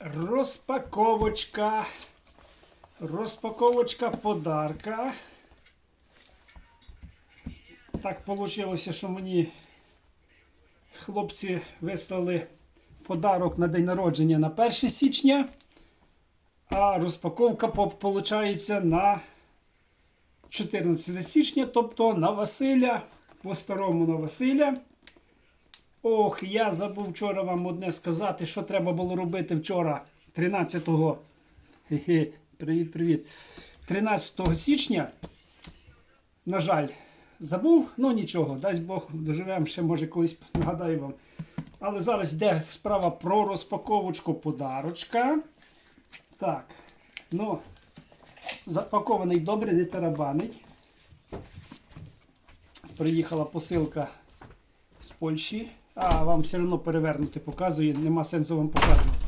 Розпаковочка. Розпаковочка подарка. Так вийшло, що мені хлопці вислали подарок на день народження на 1 січня, а розпаковка виходить на 14 січня, тобто на Василя, по-старому на Василя. Ох, я забув вчора вам одне сказати, що треба було робити вчора, 13-го. Привіт, привіт. 13 січня. На жаль, забув, ну нічого, дасть Бог, доживемо, ще може колись нагадаю вам. Але зараз йде справа про розпаковочку подарочка. Так, ну, запакований добре, не тарабанить. Приїхала посилка з Польщі. А вам все одно перевернути показує, нема сенсу вам показувати.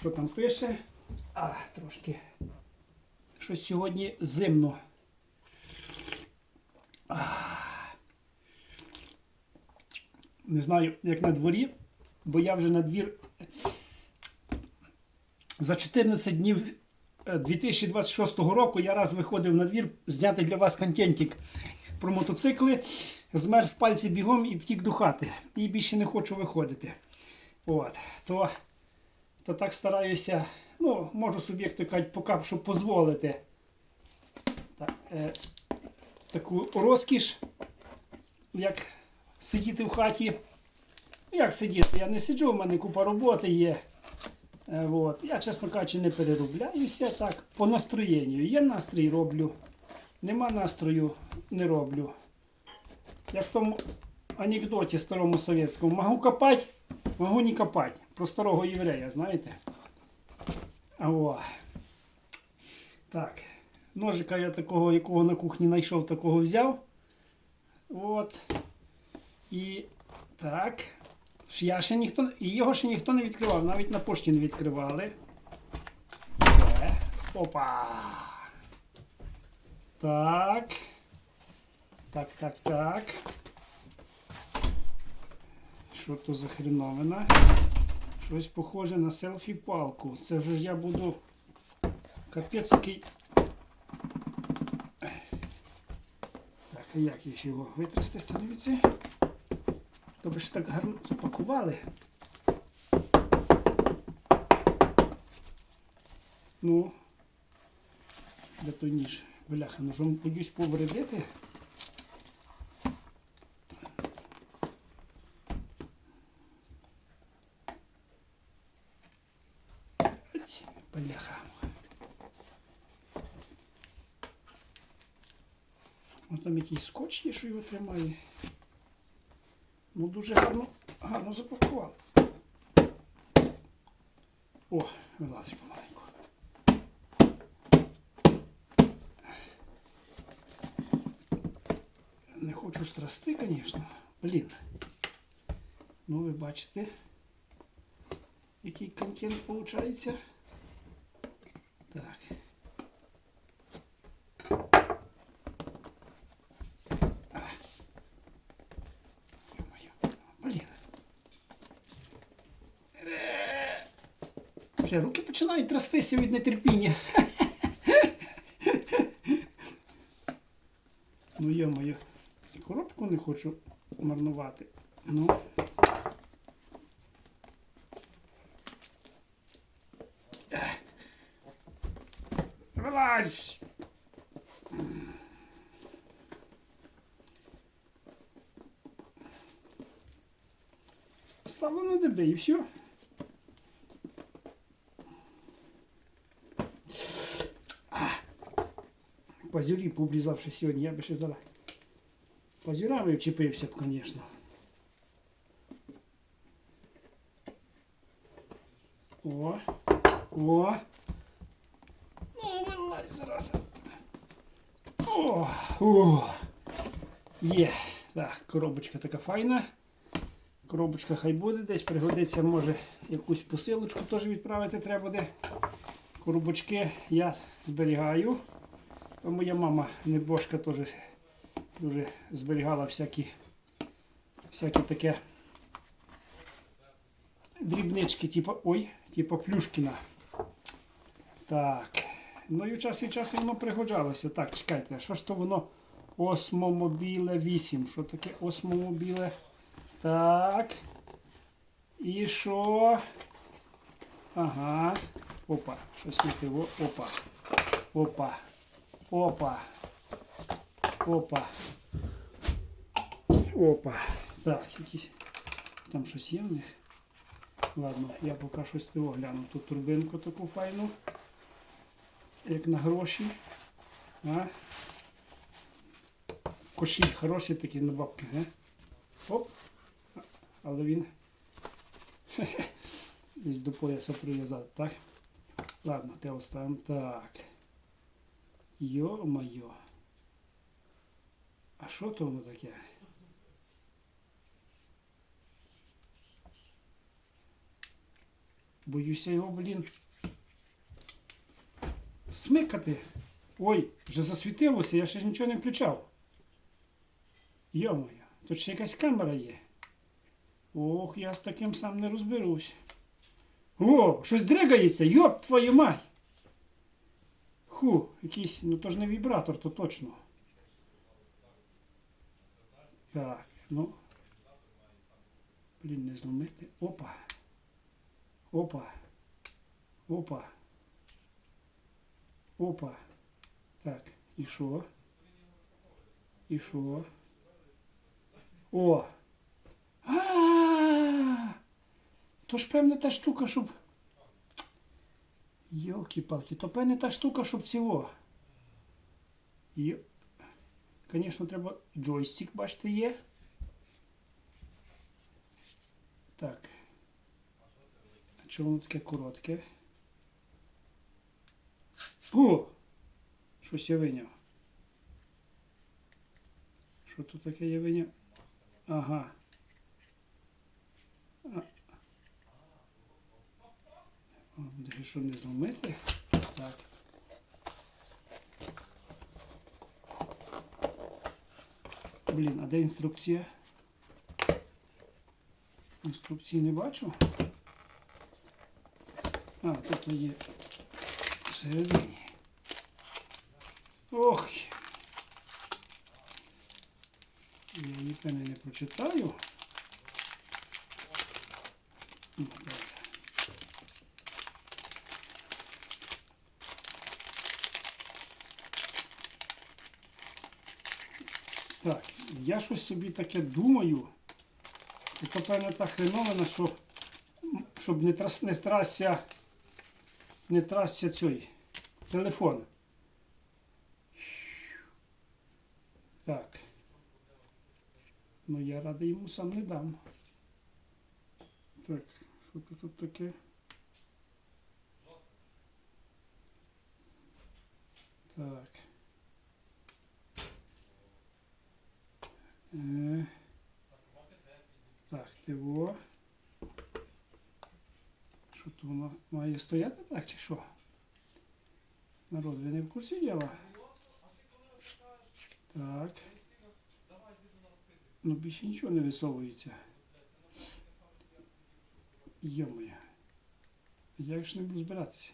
Що там пише? А, трошки. Щось сьогодні зимно. А. Не знаю, як на дворі, бо я вже на двір за 14 днів е, 2026 року я раз виходив на двір зняти для вас контентик про мотоцикли. Змерз пальці бігом і втік до хати. І більше не хочу виходити. От. То, то так стараюся, ну, можу собі, поки що дозволити так, е, таку розкіш, як сидіти в хаті. Ну, Як сидіти? Я не сиджу, в мене купа роботи є. Е, От. Я, чесно кажучи, не переробляюся так. По настроєнню. Є настрій роблю. Нема настрою, не роблю. Як в тому анекдоті старому совєтському. Могу копати, могу не копати. Про старого єврея, знаєте? О. Так. Ножика я такого, якого на кухні знайшов, такого взяв. От. І так. Я ще ніхто, його ще ніхто не відкривав, навіть на пошті не відкривали. Опа. Так. Так, так, так. Що то за хреновина? Щось похоже на селфі-палку. Це вже я буду капець який. Так, а як їх його витрясти становиться? То ви ж так гарно запакували. Ну, де той ніж? Бляха, ножом боюсь повредити. Бляха. Ось там якийсь скотч є, що його тримає. Ну дуже гарно, гарно запакував. О, вилазить помаленьку. Не хочу страсти, звісно. Блін. Ну, ви бачите, який контент виходить. Так. А. Ё-моё. Блін. Е. Вже руки починають трястися від нетерпіння. Ну, йо-моє, коробку не хочу марнувати. Ну. Вилазь! Ставлю на дебе і все. Пазюрі пообрізавши сьогодні, я би ще зараз пазюрами вчепився б, звісно. О, о. Ну, вилазь зараз. О, о. Є. Так, коробочка така файна. Коробочка хай буде, десь пригодиться, може якусь посилочку теж відправити треба буде. Коробочки я зберігаю. А Моя мама небожка теж дуже зберігала всякі, всякі таке дрібнички, типу, ой, Типа Плюшкіна. Так. Ну і час від часу воно пригоджалося. Так, чекайте, що ж то воно? Осмомобіле 8. Що таке осмомобіле? Так. І що? Ага. Опа. Щось не. Опа. Опа. Опа. Опа. Опа. Так, якісь. Там щось є в них. Ладно, я поки щось того гляну. Тут турбинку таку файну. Як на гроші. А? Кошіль хороший такий на бабки, не? Оп. Але він десь до пояса прив'язати, так? Ладно, те оставимо. Так. Йо-моє. А що то воно таке? Боюся його, блін. Смикати. Ой, вже засвітилося, я ще ж нічого не включав. Йо-моє, тут ще якась камера є. Ох, я з таким сам не розберусь. О, щось дригається, йоп твою мать. Ху, якийсь, ну то ж не вібратор, то точно. Так, ну. Блін, не зломити. Опа. Опа. Опа. Опа. Так, і що? І що? О! А! То ж певне та штука, щоб. Йолки-палки, то певне та штука, щоб цього. Йо... Звісно, треба джойстик, бачите, є. Так. А чому воно таке коротке? О! Щось я виняв. Що тут таке я виняв? Ага. А. О, що не зломити. Так. Блін, а де інструкція? Інструкції не бачу. А, тут є всередині. Ох. Я певне не прочитаю. Ну, добре. Так, я щось собі таке думаю. І то певне та хреновина, що щоб не, трас, не трасся, не трасся цей телефон. Так. Ну я радий йому сам не дам. Так, що тут, тут таке? Так. Е, Так, тиво. Що то воно має стояти так чи що? Народ, ви не в курсі діла? Так. Ну більше нічого не висовується. Йомоє. Я ж не буду збиратися.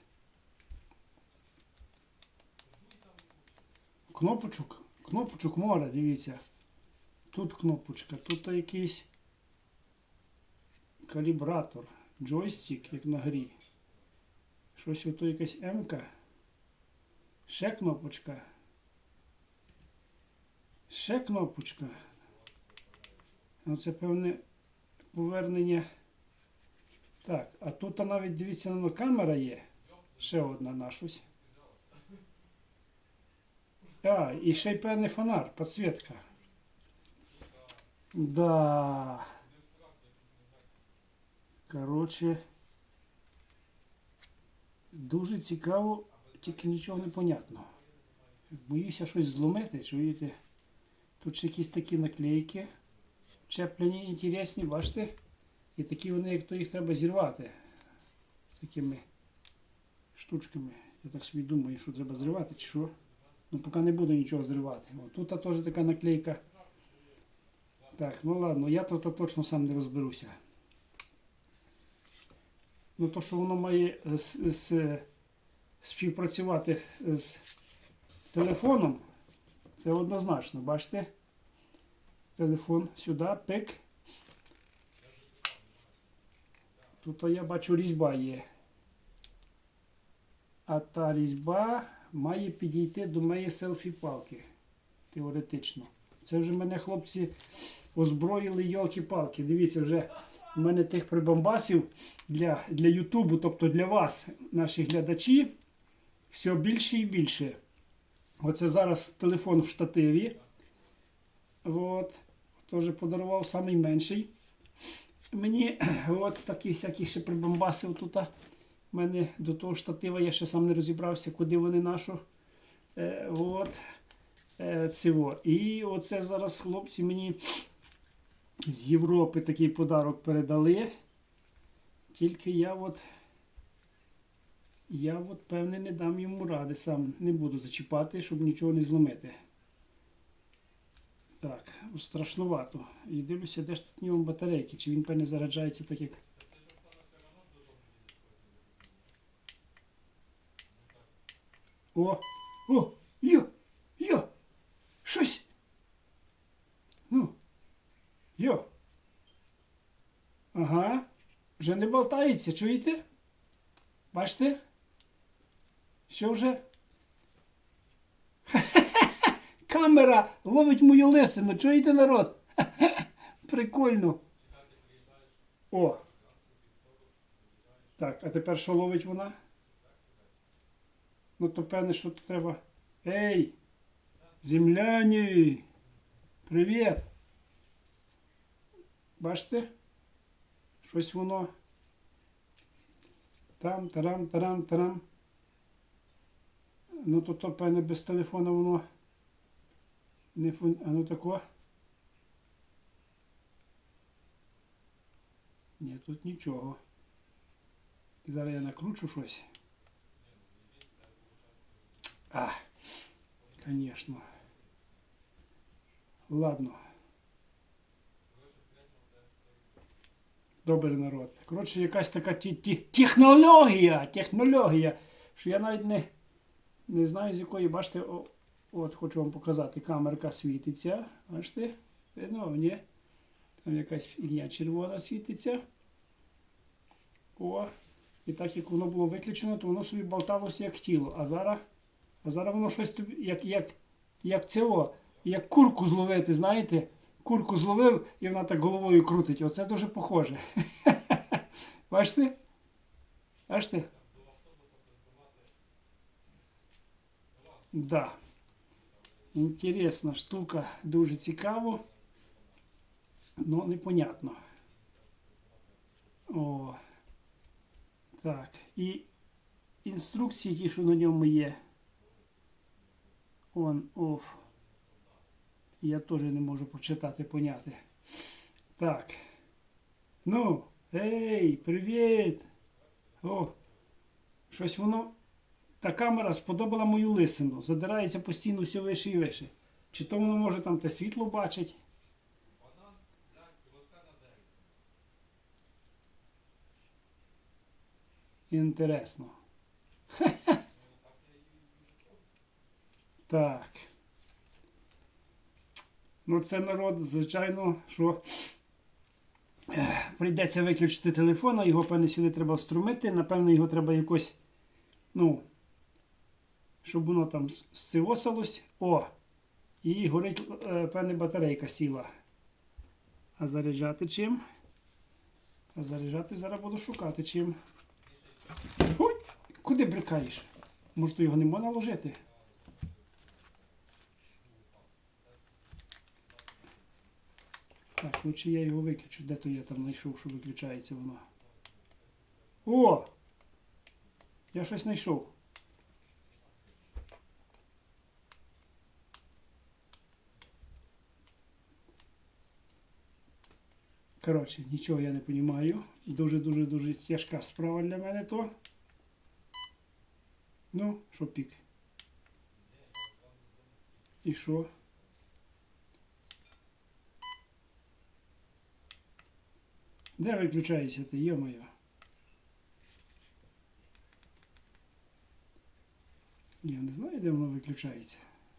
Кнопочок, кнопочок море, дивіться. Тут кнопочка, тут якийсь калібратор, джойстик, як на грі. Щось ото якась М-ка. Ще кнопочка. Ще кнопочка. Оце певне повернення. Так, а тут навіть дивіться, ну, камера є. Ще одна на щось. А, і ще й певний фонар, підсвітка. Да. Коротше. Дуже цікаво, тільки нічого не понятно. Боюся щось зломити, чуєте? Тут ще якісь такі наклейки чеплені інтересні, бачите? І такі вони, як то їх треба зірвати. З такими штучками. Я так собі думаю, що треба зривати, чи що. Ну поки не буду нічого зривати. Тут теж така наклейка. Так, ну ладно, я тут точно сам не розберуся. Ну то, що воно має е, з, з- співпрацювати з телефоном, це однозначно, бачите? Телефон сюди, пик. Тут я бачу різьба є. А та різьба має підійти до моєї селфі-палки. Теоретично. Це вже мене хлопці озброїли йолки-палки. Дивіться, вже в мене тих прибамбасів для, для Ютубу, тобто для вас, наші глядачі, все більше і більше. Оце зараз телефон в штативі. От. Теж подарував самий менший. Мені от такі всякі ще прибамбаси тут. У мене до того штатива я ще сам не розібрався, куди вони нашу. Е, от. Е, цього. І оце зараз хлопці мені з Європи такий подарок передали. Тільки я от. Я от певне не дам йому ради, сам не буду зачіпати, щоб нічого не зломити. Так, страшнувато. І дивлюся, де ж тут в нього батарейки, чи він певне заряджається так як. О! О! Йо! Щось! Ну! Йо! Ага. Вже не болтається, чуєте? Бачите? Що вже? Камера ловить мою лисину. Чуєте, народ? Прикольно. О. Так, а тепер що ловить вона? Ну, то певне, що тут треба. Ей! Земляні! Привіт! Бачите? Щось воно. Там, тарам, тарам, тарам. Ну то, то певне без телефона воно. Не фун... А ну тако. Ні, тут нічого. Зараз я накручу щось. А, Конечно. Ладно. Добрий народ. Коротше, якась така ті, ті, технологія, технологія, що я навіть не, не знаю, з якої, бачите, о, от хочу вам показати, камерка світиться. Бачите? Видно, ні? Там якась фігня червона світиться. О. І так як воно було виключено, то воно собі болталося як тіло. А зараз, а зараз воно щось тобі, як, як, як цього, як курку зловити, знаєте? Курку зловив і вона так головою крутить. Оце дуже похоже. Бачите? Бачите? Да. Інтересна штука, дуже цікаво. Ну, непонятно. О. Так. І інструкції, ті, що на ньому є. On, off. Я теж не можу почитати, поняти. Так. Ну, ей, привіт! О, щось воно. Та камера сподобала мою лисину. Задирається постійно все вище і вище. Чи то воно може там те світло бачить? Інтересно. Так. Ну, це народ, звичайно, що прийдеться виключити телефон, а його, певне, сюди треба вструмити. Напевно, його треба якось, ну, щоб воно там сцивосилось. О! І горить, е, певне, батарейка сіла. А заряджати чим? А заряджати зараз буду шукати чим. Ой! Куди брикаєш? Може, то його не можна ложити? Так, лучше я його виключу. Де то я там знайшов, що виключається воно? О! Я щось знайшов. Коротше, нічого я не розумію. Дуже-дуже дуже тяжка справа для мене то. Ну, що пік? І що? Де виключається ти, йо моє Я не знаю, де воно виключається.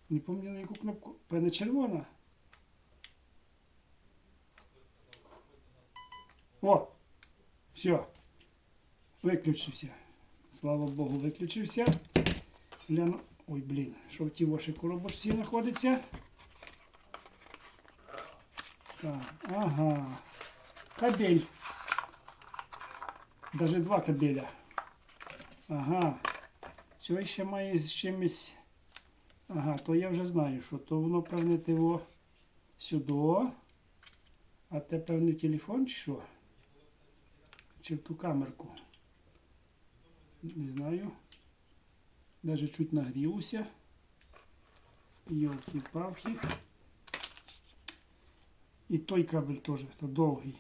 Не пам'ятаю на яку кнопку. Певне червона. О! Все. Виключився. Слава Богу, виключився. Гляну... Ой, блін, що в тій вашій коробочці знаходиться. Так, ага. Кабель. Даже два кабеля. Ага. Цього ще має з чимось. Ага, то я вже знаю, що то воно певне його сюди. А те певний телефон чи що? Чи в ту камерку? Не знаю. Даже чуть нагрілося. Йолки-палки. І той кабель теж, то довгий.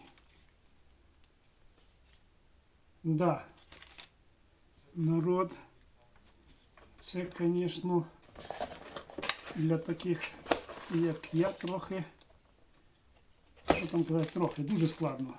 Да. Народ. Це, звісно, для таких, як я, трохи. Що там казати, трохи, дуже складно.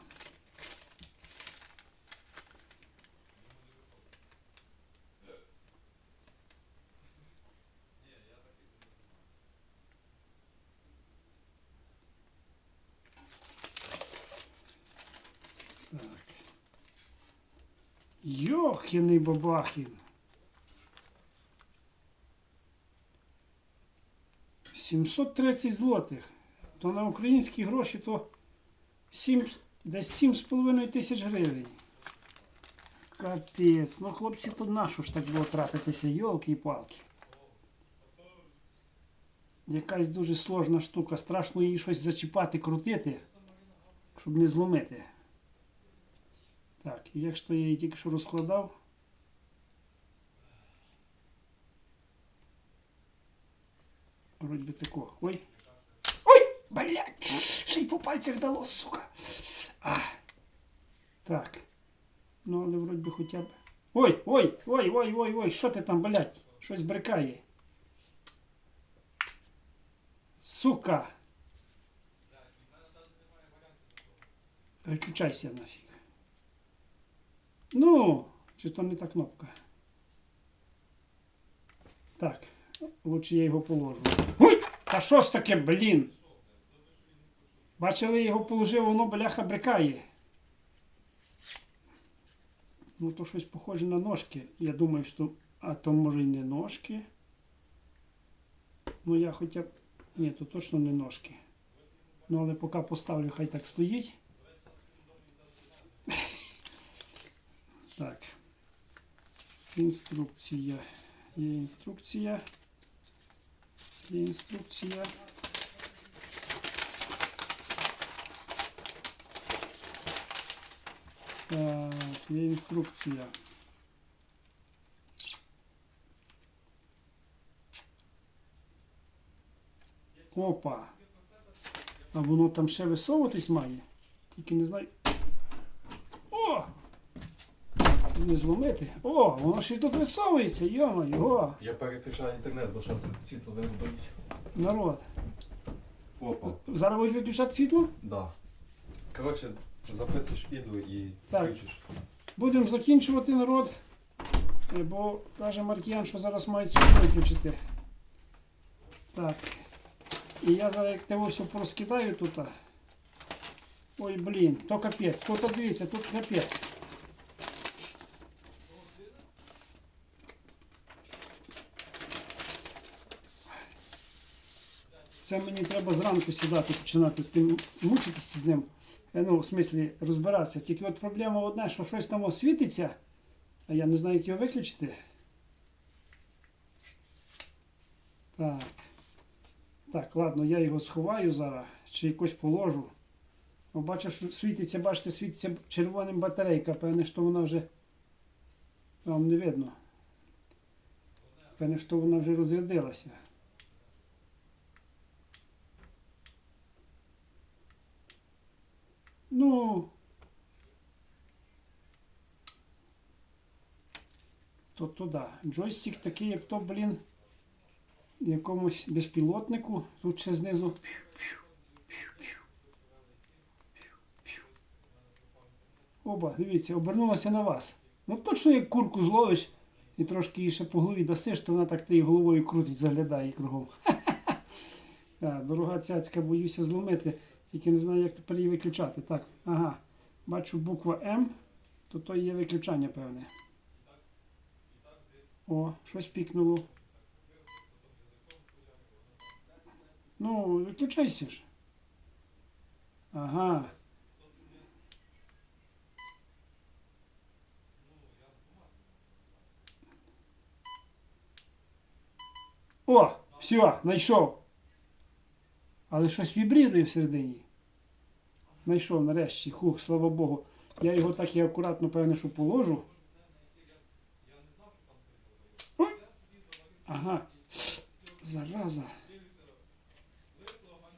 Йохіний бабахін. 730 злотих. То на українські гроші то 7, десь 7,5 тисяч гривень. Капець. Ну хлопці, то нащо ж так було тратитися, йолки і палки. Якась дуже сложна штука. Страшно її щось зачіпати, крутити, щоб не зломити. Так, і якщо я її тільки що розкладав. Вроді би тако. Ой. Ой! Блядь! Ще й по пальцях дало, сука. А. Так. Ну, але вроді би хоча б. Ой, ой, ой, ой, ой, ой, що ти там, блядь? Щось брикає. Сука! Виключайся нафіг. Ну, чи то не та кнопка? Так, лучше я його положу. Ой! Та що ж таке, блін? Бачили, я його положив, воно бляха брикає. Ну, то щось похоже на ножки. Я думаю, що. А то може й не ножки. Ну я хоча б. Ні, то точно не ножки. Ну, але поки поставлю, хай так стоїть. Так. Інструкція. Є інструкція. Є інструкція. Так, є інструкція. Опа. А воно там ще висовуватись має. Тільки не знаю. О! Не зломити. О, воно ще й тут висовується, йома, о, Я переключаю інтернет, бо зараз світло вирубають. народ. Опа, Зараз будеш виключати світло? да. Коротше, записуєш відео і Так. включиш. Будемо закінчувати народ. Е, Бо каже Маркіян, що зараз мають світло виключити. Так. І я зараз як те ось порозкидаю тут. а. Ой, блін, то капець. Тут а, дивіться, тут капець. Це мені треба зранку сідати, починати з тим мучитися з ним. Ну, в смислі, розбиратися. Тільки от проблема одна, що щось там освітиться, а я не знаю, як його виключити. Так. Так, ладно, я його сховаю зараз, чи якось положу. Бачу, що світиться, бачите, світиться червоним батарейка, певне, що вона вже. Вам не видно. Певне, що вона вже розрядилася. Ну. То туди. Джойстик такий, як то, блін, якомусь безпілотнику. Тут ще знизу. Оба, дивіться, обернулося на вас. Ну точно як курку зловиш і трошки її ще по голові дасиш, то вона так ти головою крутить, заглядає кругом. Дорога цяцька, боюся зломити. Тільки не знаю, як тепер її виключати. Так, ага. Бачу буква М, то то є виключання певне. О, щось пікнуло. Ну, виключайся ж. Ага. О, все, знайшов. Але щось вібрірує всередині. Знайшов нарешті. Хух, слава Богу. Я його так і акуратно, певне, що положу. Ага. Зараза.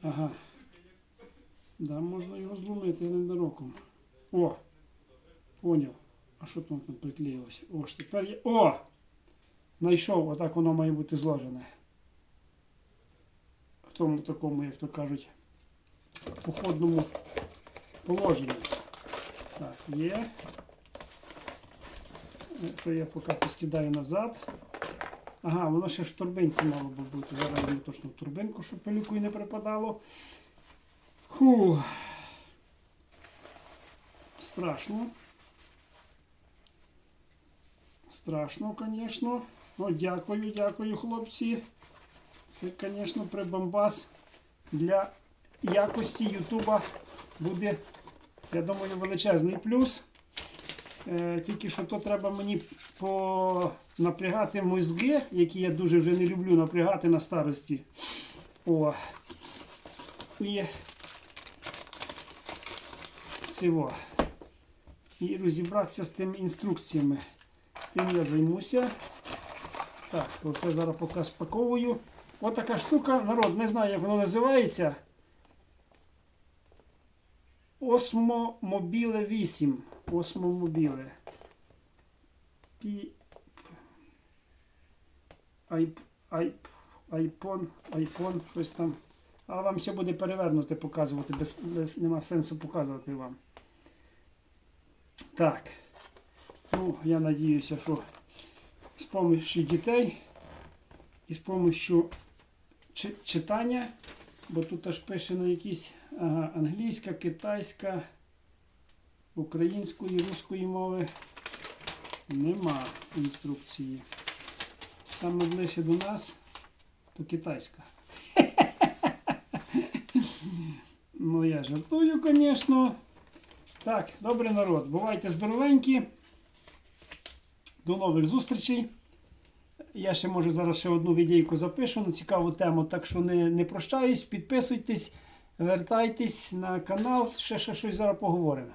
Ага. Да, можна його зломити ненароком. О! Поняв. А що там там приклеїлося? О, ж тепер є. О! Знайшов, отак воно має бути зложене. В тому такому, як то кажуть, походному положенні. Так, є. То я поки поскидаю назад. Ага, воно ще в турбинці мало би бути. Зараз йому точно в турбинку, щоб пилюкою не припадало. Фу. Страшно. Страшно, звісно. Ну, дякую, дякую, хлопці. Це, звісно, прибамбас для якості Ютуба буде, я думаю, величезний плюс. Е, тільки що то треба мені понапрягати мозги, які я дуже вже не люблю напрягати на старості. О. І цього. І розібратися з тими інструкціями. Тим я займуся. Так, оце зараз поки спаковую. Така штука, народ, не знаю, як воно називається. Mobile 8. Osmo Mobile. Пі... Айп... Айп... Айпон, айпон, щось там. Але вам все буде перевернути, показувати, без, без, нема сенсу показувати вам. Так. Ну, я надіюся, що з допомогою дітей і з допомогою читання, бо тут аж пише на якісь ага, англійська, китайська, української, руської мови. Нема інструкції. Саме ближче до нас то китайська. Ну, я жартую, звісно. Так, добрий народ. Бувайте здоровенькі. До нових зустрічей. Я ще може зараз ще одну відейку запишу на цікаву тему, так що не, не прощаюсь, підписуйтесь, вертайтесь на канал, ще, ще щось зараз поговоримо.